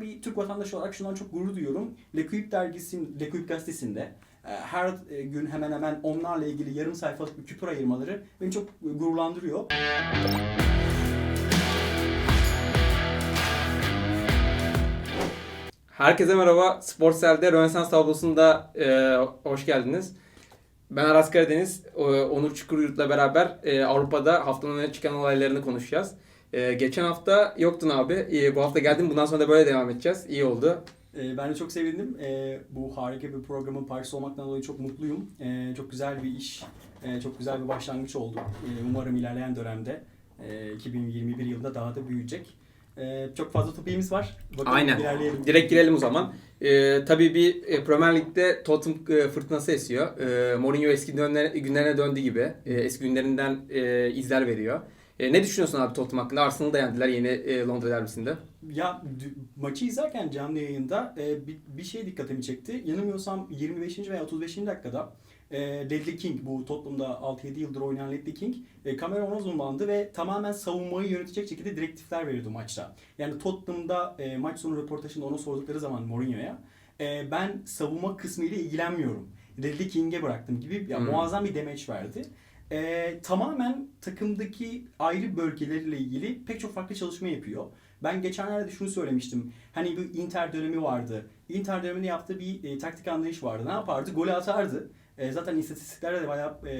Bir Türk vatandaşı olarak şundan çok gurur duyuyorum. L'Equipe dergisinin, L'Equipe gazetesinde e, her e, gün hemen hemen onlarla ilgili yarım sayfalık bir küpür ayırmaları beni çok gururlandırıyor. Herkese merhaba. Sportsel'de Rönesans tablosunda e, hoş geldiniz. Ben Aras Karadeniz, e, Onur Çukuryurt'la beraber e, Avrupa'da haftanın öne çıkan olaylarını konuşacağız. E, geçen hafta yoktun abi. E, bu hafta geldin. Bundan sonra da böyle devam edeceğiz. İyi oldu. E, ben de çok sevindim. E, bu harika bir programın parçası olmaktan dolayı çok mutluyum. E, çok güzel bir iş, e, çok güzel bir başlangıç oldu. E, umarım ilerleyen dönemde e, 2021 yılında daha da büyüyecek. E, çok fazla topiğimiz var. Bakalım Aynen. ilerleyelim. Direkt girelim o zaman. E, tabii bir e, Premier Lig'de Tottenham e, fırtınası esiyor. E, Mourinho eski günlerine, günlerine döndü gibi. E, eski günlerinden e, izler veriyor. E, ne düşünüyorsun abi Tottenham hakkında? Arsenal'ı da yendiler yeni e, Londra derbisinde. Ya maçı izlerken canlı yayında e, bir, bir şey dikkatimi çekti. Yanılmıyorsam 25. veya 35. dakikada e, Ledley King, bu Tottenham'da 6-7 yıldır oynayan Ledley King, e, kamera ona zoomlandı ve tamamen savunmayı yönetecek şekilde direktifler veriyordu maçta. Yani Tottenham'da e, maç sonu röportajında ona sordukları zaman Mourinho'ya e, ben savunma kısmı ile ilgilenmiyorum. Ledley King'e bıraktım gibi ya, Hmm. muazzam bir demeç verdi. E, tamamen takımdaki ayrı bölgeleriyle ilgili pek çok farklı çalışma yapıyor. Ben geçenlerde şunu söylemiştim. Hani bir Inter dönemi vardı. Inter döneminde yaptığı bir e, taktik anlayış vardı. Ne yapardı? Golü atardı. E, zaten istatistiklerde de bayağı e,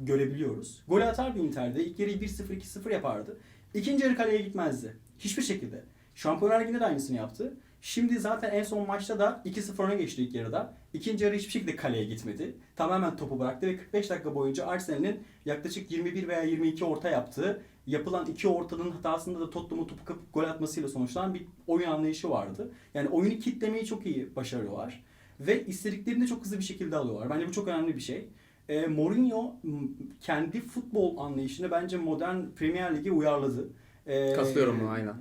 görebiliyoruz. Golü atardı Inter'de. İlk yarıyı 1-0, 2-0 yapardı. İkinci yarı kaleye gitmezdi. Hiçbir şekilde. Şampiyonlar Ligi'nde de aynısını yaptı. Şimdi zaten en son maçta da 2-0 öne geçti ilk yarıda. İkinci yarı hiçbir şekilde kaleye gitmedi. Tamamen topu bıraktı ve 45 dakika boyunca Arsenal'in yaklaşık 21 veya 22 orta yaptığı, yapılan iki ortanın hatasında da Tottenham'ın topu kapıp gol atmasıyla sonuçlanan bir oyun anlayışı vardı. Yani oyunu kitlemeyi çok iyi başarıyorlar. Ve istediklerini de çok hızlı bir şekilde alıyorlar. Bence bu çok önemli bir şey. E, Mourinho kendi futbol anlayışını bence modern Premier Lig'e uyarladı. E, Katılıyorum buna, aynen.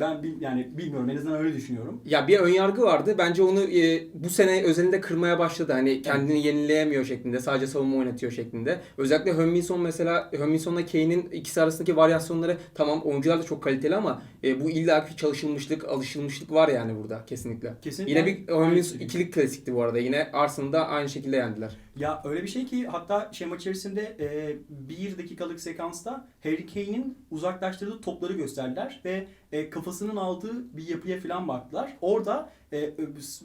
Ben bil- yani bilmiyorum en azından öyle düşünüyorum. Ya bir ön yargı vardı. Bence onu e, bu sene özelinde kırmaya başladı. Hani kendini yenileyemiyor şeklinde. Sadece savunma oynatıyor şeklinde. Özellikle Hönminson mesela Hönminson'la Kane'in ikisi arasındaki varyasyonları tamam oyuncular da çok kaliteli ama e, bu illaki çalışılmışlık, alışılmışlık var yani burada kesinlikle. Kesinlikle. Yine bir Hönminson ikilik klasikti bu arada. Yine Arsenal'da aynı şekilde yendiler. Ya öyle bir şey ki hatta şema içerisinde e, bir dakikalık sekansta Harry Kane'in uzaklaştırdığı topları gösterdiler ve e, kafasının aldığı bir yapıya falan baktılar. Orada e,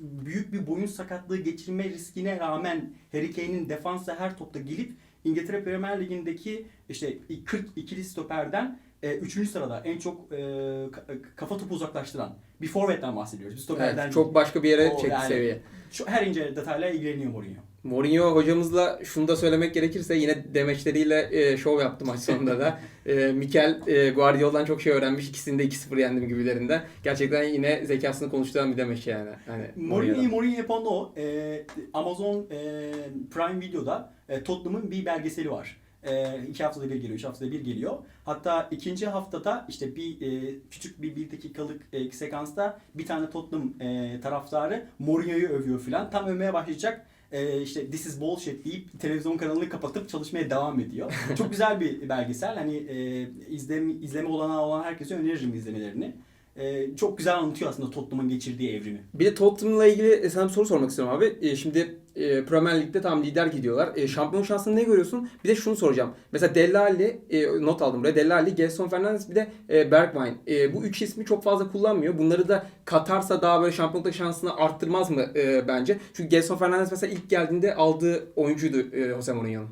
büyük bir boyun sakatlığı geçirme riskine rağmen Harry Kane'in defansa her topta gelip İngiltere Premier Ligi'ndeki işte 40 ikili stoperden 3. sırada en çok e, ka- kafa topu uzaklaştıran bir forvetten bahsediyoruz. Bir stoperden Evet, çok başka bir yere O çekti yani- seviye. Şu, her ince detayla ilgileniyor Mourinho. Mourinho hocamızla şunu da söylemek gerekirse yine demeçleriyle e, şov yaptı maç sonunda da. E, Mikel e, Guardiola'dan çok şey öğrenmiş. İkisini de 2-0 yendim gibilerinden. Gerçekten yine zekasını konuşturan bir demeç yani. Hani Mourinho'dan. Mourinho yapan o. E, Amazon e, Prime Video'da e, Tottenham'ın bir belgeseli var. E, iki haftada bir geliyor, üç haftada bir geliyor. Hatta ikinci haftada işte bir e, küçük bir bir dakikalık e, sekansta bir tane Tottenham e, taraftarı Mourinho'yu övüyor filan. Tam övmeye başlayacak. E, işte this is bullshit deyip televizyon kanalını kapatıp çalışmaya devam ediyor. Çok güzel bir belgesel. Hani e, izleme, izleme olanağı olan herkese öneririm izlemelerini. E, çok güzel anlatıyor aslında Tottenham'ın geçirdiği evrimi. Bir de Tottenham'la ilgili e, sana bir soru sormak istiyorum abi. E, şimdi e, Premier Lig'de tam lider gidiyorlar. E, şampiyon şansını ne görüyorsun? Bir de şunu soracağım. Mesela Dellali, e, not aldım buraya. Dellali, Gelson Fernandes bir de e, Bergwijn. E, bu üç ismi çok fazla kullanmıyor. Bunları da katarsa daha böyle şampiyonluk şansını arttırmaz mı e, bence? Çünkü Gelson Fernandes mesela ilk geldiğinde aldığı oyuncuydu e, Jose Mourinho'nun.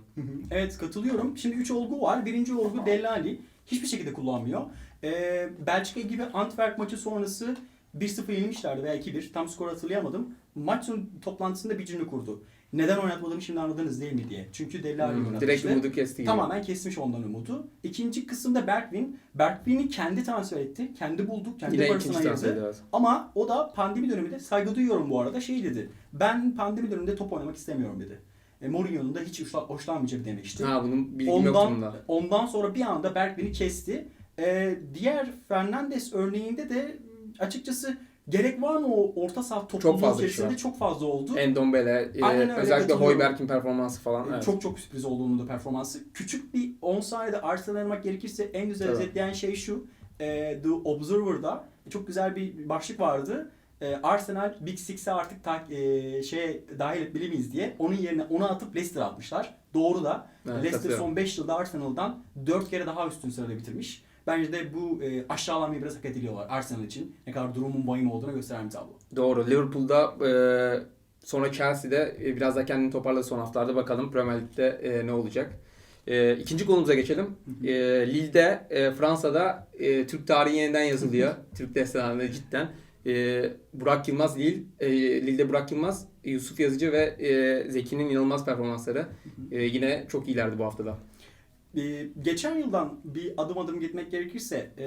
Evet katılıyorum. Şimdi 3 olgu var. Birinci olgu Dellali. Hiçbir şekilde kullanmıyor. Ee, Belçika gibi Antwerp maçı sonrası 1-0 yenilmişlerdi veya 2-1. Tam skor hatırlayamadım. Maç sonu toplantısında bir cümle kurdu. Neden oynatmadığımı şimdi anladınız değil mi diye. Çünkü Dellali Hmm, oynatmıştı. direkt umudu kesti gibi. Tamamen kesmiş ondan umudu. İkinci kısımda Bergwijn. Bergwijn'i kendi transfer etti. Kendi buldu. Kendi Yine parasına ayırdı. Ama o da pandemi döneminde saygı duyuyorum bu arada şey dedi. Ben pandemi döneminde top oynamak istemiyorum dedi. E, Mourinho'nun da hiç hoşla- hoşlanmayacak demişti. Ha bunun bilgim ondan, bunda. ondan sonra bir anda Bergwijn'i kesti. E, diğer Fernandes örneğinde de açıkçası gerek var mı o orta saha topluluğu içerisinde çok fazla oldu. Endombele, e, özellikle. Hoiberg'in performansı falan. Evet. Çok çok sürpriz olduğunun da performansı. Küçük bir 10 saniyede Arsenal aramak gerekirse en güzel Tabii. özetleyen şey şu. E, The Observer'da çok güzel bir başlık vardı. e, Arsenal Big Six'e artık ta, e, şeye dahil etmeli miyiz diye onun yerine onu atıp Leicester atmışlar. Doğru da Evet, Leicester son 5 yılda Arsenal'dan 4 kere daha üstün sırada bitirmiş. Bence de bu e, aşağılamayı biraz hak ediliyorlar Arsenal için. Ne kadar durumun vahim olduğunu gösteren bir tablo. Doğru. Liverpool'da e, sonra Chelsea'de e, biraz da kendini toparladı son haftalarda. Bakalım Premier Lig'de e, ne olacak. E, ikinci konumuza geçelim. E, Lille'de, e, Fransa'da e, Türk tarihi yeniden yazılıyor. Türk destanı cidden. E, Burak Yılmaz Lille, e, Lille'de Burak Yılmaz, Yusuf Yazıcı ve e, Zeki'nin inanılmaz performansları. E, yine çok iyilerdi bu haftada. Ee, geçen yıldan bir adım adım gitmek gerekirse e,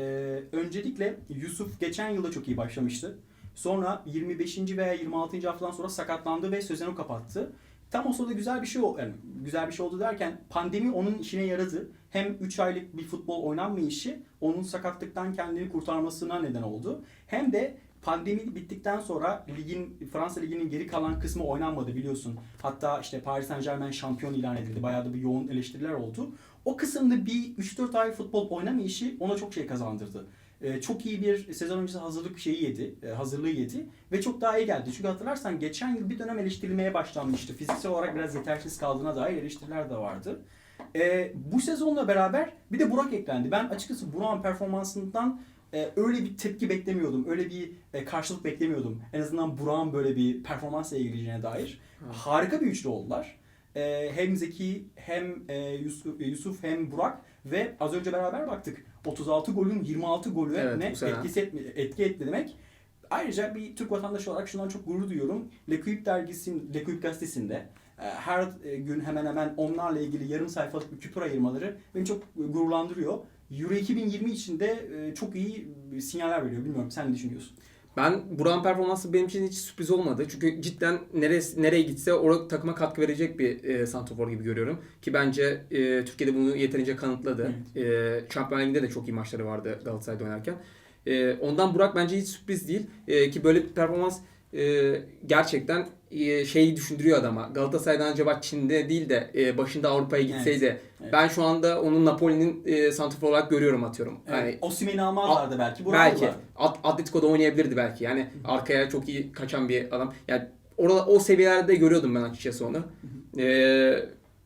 öncelikle Yusuf geçen yılda çok iyi başlamıştı. Sonra 25. veya 26. haftadan sonra sakatlandı ve sezonu kapattı. Tam o sırada güzel bir şey oldu. Yani güzel bir şey oldu derken pandemi onun işine yaradı. Hem 3 aylık bir futbol oynanmayışı onun sakatlıktan kendini kurtarmasına neden oldu. Hem de pandemi bittikten sonra ligin Fransa liginin geri kalan kısmı oynanmadı biliyorsun. Hatta işte Paris Saint Germain şampiyon ilan edildi. Bayağı da bir yoğun eleştiriler oldu. O kısımda bir 3-4 ay futbol oynamayışı ona çok şey kazandırdı. Ee, çok iyi bir sezon öncesi hazırlık şeyi yedi, e, hazırlığı yedi ve çok daha iyi geldi. Çünkü hatırlarsan geçen yıl bir dönem eleştirilmeye başlanmıştı. Fiziksel olarak biraz yetersiz kaldığına dair eleştiriler de vardı. Ee, bu sezonla beraber bir de Burak eklendi. Ben açıkçası Burak'ın performansından e, öyle bir tepki beklemiyordum. Öyle bir e, karşılık beklemiyordum. En azından Burak'ın böyle bir performansla ilgileyeceğine dair. Harika bir üçlü oldular. E, hem Zeki hem e, Yusuf, Yusuf hem Burak ve az önce beraber baktık. 36 golün 26 golü Evet, ne etkisi etmi, etki etti demek. Ayrıca bir Türk vatandaşı olarak şundan çok gurur duyuyorum. L'Equipe dergisinin, L'Equipe gazetesinde e, her e, gün hemen hemen onlarla ilgili yarım sayfalık bir küpür ayırmaları beni çok gururlandırıyor. Euro 2020 için de e, çok iyi sinyaller veriyor. Bilmiyorum sen ne düşünüyorsun? Ben Burak'ın performansı benim için hiç sürpriz olmadı. Çünkü cidden neresi, nereye gitse orada takıma katkı verecek bir e, santrofor gibi görüyorum. Ki bence e, Türkiye'de bunu yeterince kanıtladı. E, Şampiyonlar Ligi'nde de çok iyi maçları vardı Galatasaray'da oynarken. E, ondan Burak bence hiç sürpriz değil. E, ki böyle bir performans e, gerçekten e, şeyi düşündürüyor adama. Galatasaray'dan acaba Çin'de değil de e, başında Avrupa'ya gitseydi. Evet. Ben şu anda onun Napoli'nin e, santrofor olarak görüyorum atıyorum. Yani Yani Osimhen'i almazlardı belki. Burak belki. At- Atletico'da oynayabilirdi belki. Yani arkaya çok iyi kaçan bir adam. Yani orada o seviyelerde görüyordum ben açıkçası onu. Ee,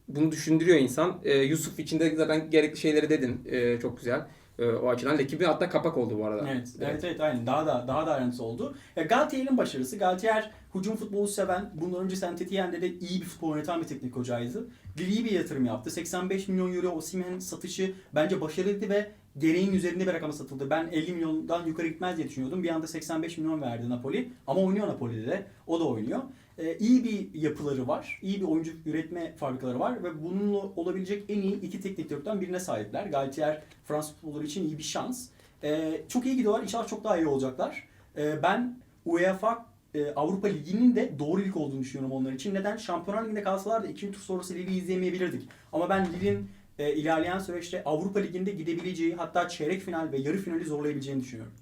bunu düşündürüyor insan. Ee, Yusuf için de zaten gerekli şeyleri dedin. Ee, çok güzel. Ee, o açıdan ekibi hatta kapak oldu bu arada. Evet, evet, evet, aynen. Daha da daha da ayrıntısı oldu. Ya Galtier'in başarısı. Galtier hücum futbolu seven, bundan önce Saint Etienne'de de iyi bir futbol oynatan bir teknik hocaydı. İyi bir yatırım yaptı. 85 milyon euro Osimhen satışı bence başarılıydı ve gereğin üzerinde bir rakama satıldı. Ben 50 milyondan yukarı gitmez diye düşünüyordum. Bir anda 85 milyon verdi Napoli. Ama oynuyor Napoli'de de. O da oynuyor. Ee, iyi bir yapıları var. iyi bir oyuncu üretme fabrikaları var ve bununla olabilecek en iyi iki teknik direktörden birine sahipler. Galtier Fransız futbolları için iyi bir şans. Ee, çok iyi gidiyorlar. İnşallah çok daha iyi olacaklar. Ee, ben UEFA e, Avrupa Ligi'nin de doğru ilk olduğunu düşünüyorum onlar için. Neden? Şampiyonlar Ligi'nde kalsalar da ikinci tur sonrası Lille'i izleyemeyebilirdik. Ama ben Lille'in e, ilerleyen süreçte Avrupa Ligi'nde gidebileceği hatta çeyrek final ve yarı finali zorlayabileceğini düşünüyorum.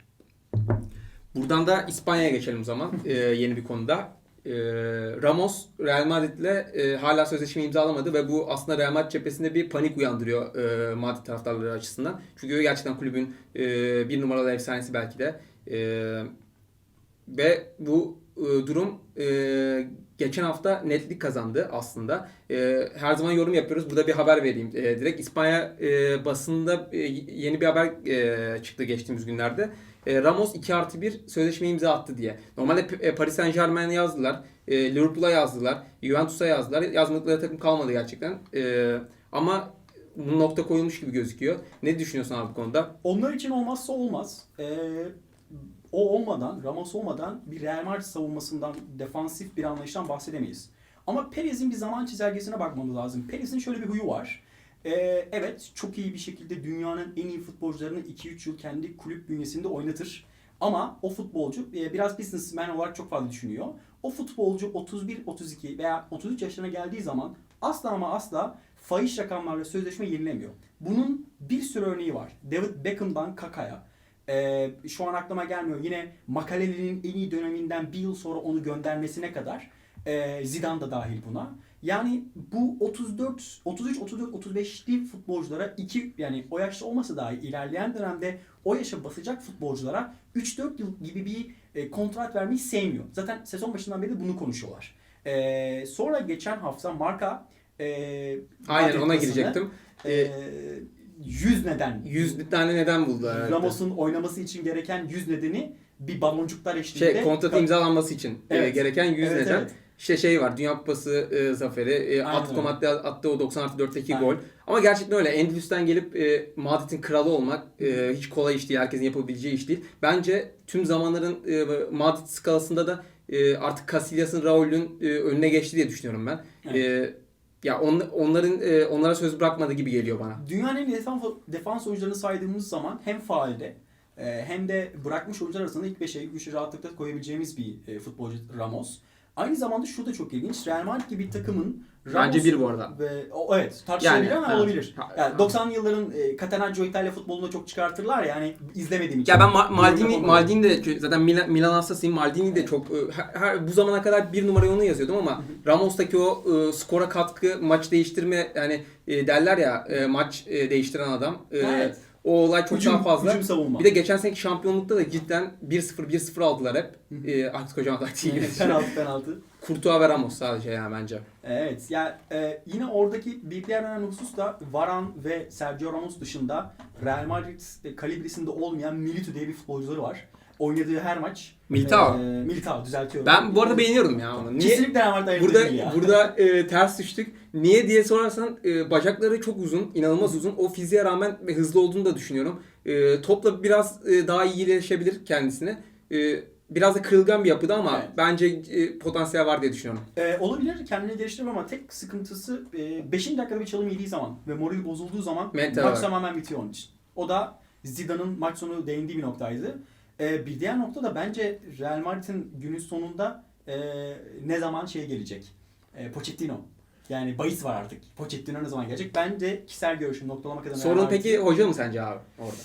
Buradan da İspanya'ya geçelim zaman. Ee, yeni bir konuda. Ee, Ramos Real Madrid'le e, hala sözleşme imzalamadı ve bu aslında Real Madrid cephesinde bir panik uyandırıyor e, Madrid taraftarları açısından. Çünkü gerçekten kulübün e, bir numaralı efsanesi belki de. E, ve bu e, durum e, geçen hafta netlik kazandı aslında. E, her zaman yorum yapıyoruz. Burada bir haber vereyim. E, direkt İspanya e, basında e, yeni bir haber e, çıktı geçtiğimiz günlerde. E, Ramos 2 artı 1 sözleşme imza attı diye. Normalde e, Paris Saint Germain'e yazdılar. E, Liverpool'a yazdılar. Juventus'a yazdılar. Yazmadıkları takım kalmadı gerçekten. E, ama bu nokta koyulmuş gibi gözüküyor. Ne düşünüyorsun abi bu konuda? Onlar için olmazsa olmaz. Ee, o olmadan, Ramos olmadan bir Real Madrid savunmasından, defansif bir anlayıştan bahsedemeyiz. Ama Perez'in bir zaman çizelgesine bakmamız lazım. Perez'in şöyle bir huyu var. Ee, evet, çok iyi bir şekilde dünyanın en iyi futbolcularını 2-3 yıl kendi kulüp bünyesinde oynatır. Ama o futbolcu e, biraz businessman olarak çok fazla düşünüyor. O futbolcu 31, 32 veya 33 yaşına geldiği zaman asla ama asla fahiş rakamlarla sözleşme yenilemiyor. Bunun bir sürü örneği var. David Beckham'dan Kaka'ya. Ee, şu an aklıma gelmiyor. Yine Makaleli'nin en iyi döneminden bir yıl sonra onu göndermesine kadar e, Zidane da dahil buna. Yani bu 34, 33, 34, 35'li futbolculara iki yani o yaşta olmasa dahi ilerleyen dönemde o yaşa basacak futbolculara 3-4 yıl gibi bir e, kontrat vermeyi sevmiyor. Zaten sezon başından beri de bunu konuşuyorlar. E, sonra geçen hafta Marka e, Aynen ona girecektim. E, 100 neden 100 tane neden buldular. herhalde. Ramos'un oynaması için gereken 100 nedeni bir baloncuklar eşliğinde şey kontratı imzalanması için e, Evet. gereken 100 Evet, neden. evet. İşte şey var Dünya Kupası e, zaferi, e, Atletico. Madrid attığı o 90 artı 4'teki Aynen. gol. Ama gerçekten öyle. Endülüs'ten gelip e, Madrid'in kralı olmak e, hiç kolay iş değil. Herkesin yapabileceği iş değil. Bence tüm zamanların e, Madrid skalasında da e, artık Casillas'ın, Raul'ün e, önüne geçti diye düşünüyorum ben. E, ya on, onların e, onlara söz bırakmadı gibi geliyor bana. Dünyanın en iyi defans, defans oyuncularını saydığımız zaman hem faalde e, hem de bırakmış oyuncular arasında ilk 5'e güçlü rahatlıkla koyabileceğimiz bir e, futbolcu Ramos. Aynı zamanda şu da çok ilginç. Real Madrid gibi bir takımın Bence bir bu arada. Ve, o, evet tartışılabilir Yani, ama olabilir. Ha, Yani ha. 90'lı yılların e, Catenaccio İtalya futbolunda çok çıkartırlar ya hani izlemediğim için. Ya ben Ma- Yorum Maldini. Maldini de zaten Milan, Milan hastasıyım. Maldini de çok e, her, her- bu zamana kadar bir numarayı onu yazıyordum ama Ramos'taki o e, skora katkı, maç değiştirme yani e, derler ya e, maç e, değiştiren adam. E, Evet. O olay çok Hücum- daha fazla. hücum savunma. Bir de geçen seneki şampiyonlukta da cidden 1-0 1-0 aldılar hep. E, artık hocam taktiği gibi. penaltı penaltı. Kurtuğa ve Ramos sadece yani bence. Evet. Ya e, yine oradaki bir diğer önemli husus da Varan ve Sergio Ramos dışında Real Madrid e, kalibresinde olmayan Milito diye bir futbolcuları var. Oynadığı her maç Militao. E, Militao düzeltiyorum. Ben bu arada beğeniyorum ya onu. Niye? Kesinlikle ayırdı Burada ya. burada e, ters düştük. Niye diye sorarsan e, bacakları çok uzun, inanılmaz uzun. O fiziğe rağmen hızlı olduğunu da düşünüyorum. E, topla biraz e, daha iyi iyileşebilir kendisine. E, biraz da kırılgan bir yapıda ama Evet. bence e, potansiyel var diye düşünüyorum. E, olabilir kendini geliştirir ama tek sıkıntısı 5. dakikada bir çalım yediği zaman ve morali bozulduğu zaman Mental maç olarak. tamamen bitiyor onun için. O da Zidane'ın maç sonu değindiği bir noktaydı. E, bir diğer nokta da bence Real Madrid'in günün sonunda e, ne zaman şey gelecek? E, Pochettino. Yani bahis var artık. Pochettino ne zaman gelecek? Bence kişisel görüşüm noktalamak adına. Sorun peki hoca mı sence abi orada?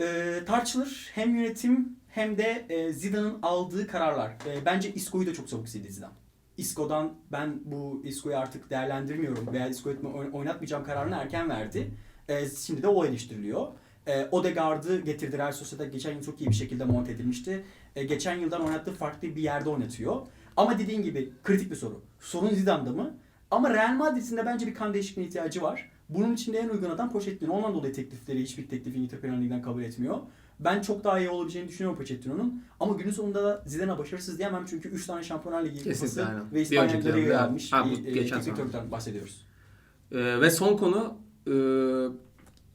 e, tartışılır. Hem yönetim hem de e, Zidane'ın aldığı kararlar. E, bence Isco'yu da çok çabuk sildi Zidane. Isco'dan ben bu Isco'yu artık değerlendirmiyorum veya Isco'yu oyn- oynatmayacağım kararını erken verdi. E, şimdi de o eleştiriliyor. E, Odegaard'ı getirdi. Real Sociedad geçen yıl çok iyi bir şekilde monte edilmişti. E, geçen yıldan oynattığı farklı bir yerde oynatıyor. Ama dediğin gibi kritik bir soru. Sorun Zidane'da mı? Ama Real Madrid'in de bence bir kan değişikliğine ihtiyacı var. Bunun için de en uygun adam Pochettino. Ondan dolayı teklifleri hiçbir teklifi İngiltere Premier Lig'den kabul etmiyor. Ben çok daha iyi olabileceğini düşünüyorum Pochettino'nun. Ama günün sonunda da Zidane'a başarısız diyemem çünkü 3 tane Şampiyonlar Ligi kupası ve İspanya dönemde, gelmiş ha, bu e, geçen teknik bahsediyoruz. E, ve son konu e,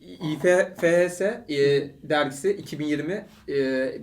İFFS e, dergisi 2020 e,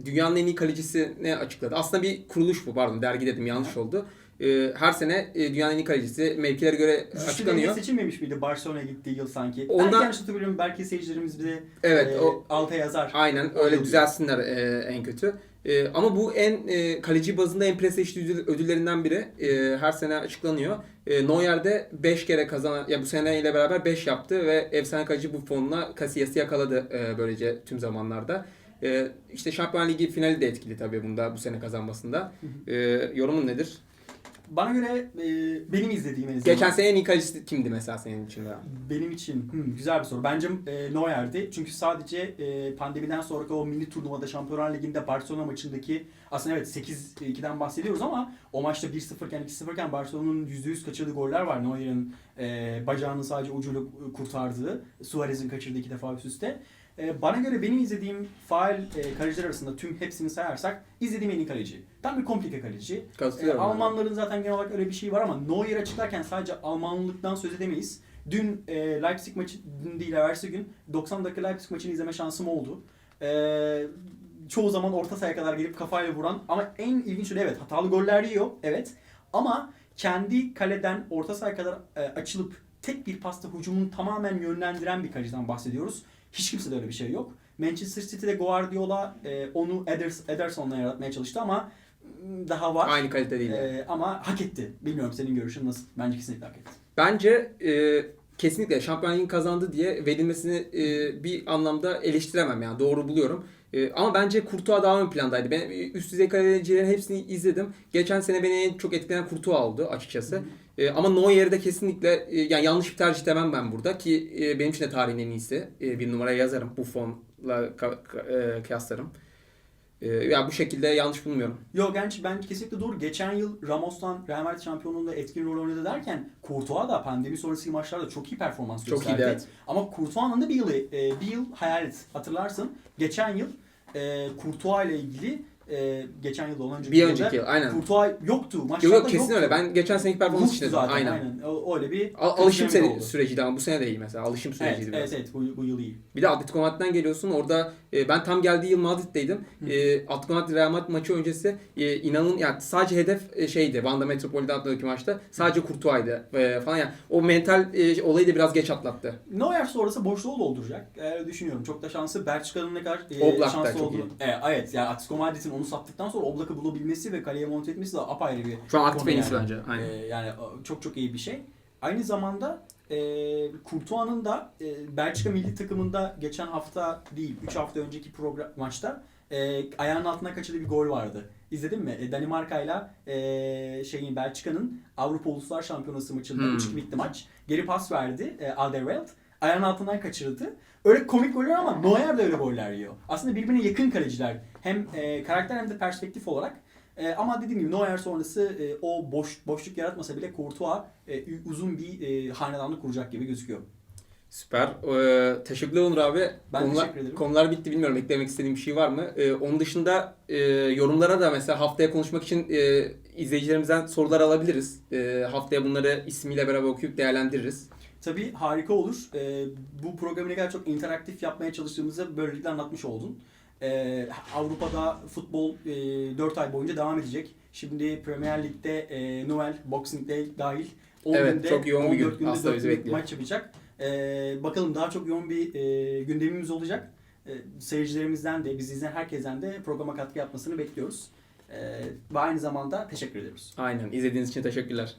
dünyanın en iyi kalecisini açıkladı. Aslında bir kuruluş bu pardon dergi dedim yanlış oldu. E, her sene e, dünyanın en iyi kalecisi mevkilere göre Rüştü açıklanıyor. Seçilmemiş miydi Barcelona'ya gittiği yıl sanki? Ondan- Belki yanlış hatırlıyorum. Belki seyircilerimiz bize Evet e, o alta yazar. Aynen öyle düzelsinler e, en kötü. E, ama bu en e, kaleci bazında en prestijli ödül- ödüllerinden biri. E, her sene açıklanıyor. E, Neuer'de 5 kere kazanan, ya bu seneyle beraber 5 yaptı ve efsane kaleci bu fonla Casillas'ı yakaladı e, böylece tüm zamanlarda. E, işte Şampiyonlar Ligi finali de etkili tabii bunda bu sene kazanmasında. E, yorumun nedir? Bana göre e, benim izlediğim en azından. Geçen sene en iyi kalecisi kimdi mesela senin için? de? Benim için hmm, güzel bir soru. Bence e, Neuer'di. Çünkü sadece e, pandemiden sonraki o mini turnuvada Şampiyonlar Ligi'nde Barcelona maçındaki aslında evet 8-2'den bahsediyoruz ama o maçta 1-0 iken 2-0 iken Barcelona'nın %100 kaçırdığı goller var. Neuer'in e, bacağını sadece ucuyla kurtardığı, Suarez'in kaçırdığı iki defa üst üste. E, bana göre benim izlediğim faal e, kaleciler arasında tüm hepsini sayarsak izlediğim en iyi kaleci. Tam bir komplike kaleci. E, Katılıyorum. Almanların zaten genel olarak öyle bir şey var ama Neuer açıklarken sadece Almanlıktan söz edemeyiz. Dün e, Leipzig maçı, dün değil evvelsi gün 90 dakika Leipzig maçını izleme şansım oldu. E, çoğu zaman orta sahaya kadar gelip kafayla vuran ama en ilginç şey evet hatalı goller yiyor evet ama kendi kaleden orta sahaya kadar e, açılıp tek bir pasta hücumunu tamamen yönlendiren bir kaleciden bahsediyoruz. Hiç kimsede öyle bir şey yok. Manchester City'de Guardiola e, onu Eders, Ederson'la yaratmaya çalıştı ama mm, daha var. Aynı kalite değil. Ee, ama hak etti. Bilmiyorum senin görüşün nasıl? Bence kesinlikle hak etti. Bence e, kesinlikle Şampiyon kazandı diye verilmesini e, bir anlamda eleştiremem yani doğru buluyorum. E, ama bence Kurtuğa daha ön plandaydı. Ben e, üst düzey kalecilerin hepsini izledim. Geçen sene beni en çok etkileyen Kurtuğa oldu açıkçası. E, ama Neuer'i de kesinlikle e, yani yanlış bir tercih demem ben burada ki e, benim için de tarihin en iyisi. E, bir numaraya yazarım. Buffon'la ka- ka- e, kıyaslarım. E, ya bu şekilde yanlış bulmuyorum. Yok genç ben kesinlikle doğru. Geçen yıl Ramos'tan Real Madrid şampiyonluğunda etkin rol oynadı derken Courtois da pandemi sonrası maçlarda çok iyi performans Çok gösterdi. iyiydi evet. Ama Courtois'ın da bir yılı, e, bir yıl hayal et. Hatırlarsın. Geçen yıl e, Courtois ile ilgili e, geçen yıl da ondan önceki Bir önceki yıl aynen. Courtois yoktu. Maçlarda Yok yok kesin yoktu. öyle. Ben geçen seneki performans Yoktu için zaten. aynen. aynen. O, öyle bir Al- alışım oldu. süreciydi ama bu sene de iyi mesela. Alışım Evet, süreciydi biraz. evet, evet bu, bu yıl iyi. Bir de Atletico Madrid'den geliyorsun. Orada e, ben tam geldiği yıl Madrid'deydim. E, Atletico Madrid Real Madrid maçı öncesi e, inanın yani sadece hedef e, şeydi. Vanda Metropolitan'daki maçta sadece Courtois'ydı e, falan yani. O mental e, olayı da biraz geç atlattı. Neuer sonrası boşluğu dolduracak. Ee, düşünüyorum. Çok da şansı Belçika'nın ne kadar e, Oblak da şanslı olduğunu. Evet, evet yani Atletico Madrid'in onu sattıktan sonra Oblak'ı bulabilmesi ve kaleye monte etmesi de apayrı bir Şu an aktif en iyisi yani. bence. Aynen. Ee, yani e, çok çok iyi bir şey. Aynı zamanda e, Courtois'ın da e, Belçika milli takımında geçen hafta değil 3 hafta önceki program maçta e, ayağının altına kaçırdığı bir gol vardı. İzledin mi? E, Danimarka'yla e, şeyin Belçika'nın Avrupa Uluslar Şampiyonası maçında Hmm. 3-2 bitti maç. Geri pas verdi e, Alderweireld. Ayağının altından kaçırdı. Öyle komik goller ama Neuer de öyle goller yiyor. Aslında birbirine yakın kaleciler. Hem e, karakter hem de perspektif olarak. E, ama dediğim gibi Neuer sonrası e, o boş boşluk yaratmasa bile Courtois e, uzun bir e, hanedanlık kuracak gibi gözüküyor. Süper. Ee, teşekkürler Onur abi. Ben konular, teşekkür ederim. Konular bitti bilmiyorum. Eklemek istediğim bir şey var mı? Ee, onun dışında e, yorumlara da mesela haftaya konuşmak için e, izleyicilerimizden sorular alabiliriz. E, haftaya bunları ismiyle beraber okuyup değerlendiririz. Tabii harika olur. E, bu programı ne kadar çok interaktif yapmaya çalıştığımızı böylelikle anlatmış oldun. E, Avrupa'da futbol e, 4 ay boyunca devam edecek. Şimdi Premier Lig'de e, Noel, Boxing Day dahil 10 Evet, günde, çok yoğun bir gün 14 günde aslında 4 bizi günlük bekliyor. maç yapacak. E, bakalım daha çok yoğun bir e, gündemimiz olacak. E, seyircilerimizden de, bizi izleyen herkesten de programa katkı yapmasını bekliyoruz. E, ve aynı zamanda teşekkür ediyoruz. Aynen. İzlediğiniz için teşekkürler.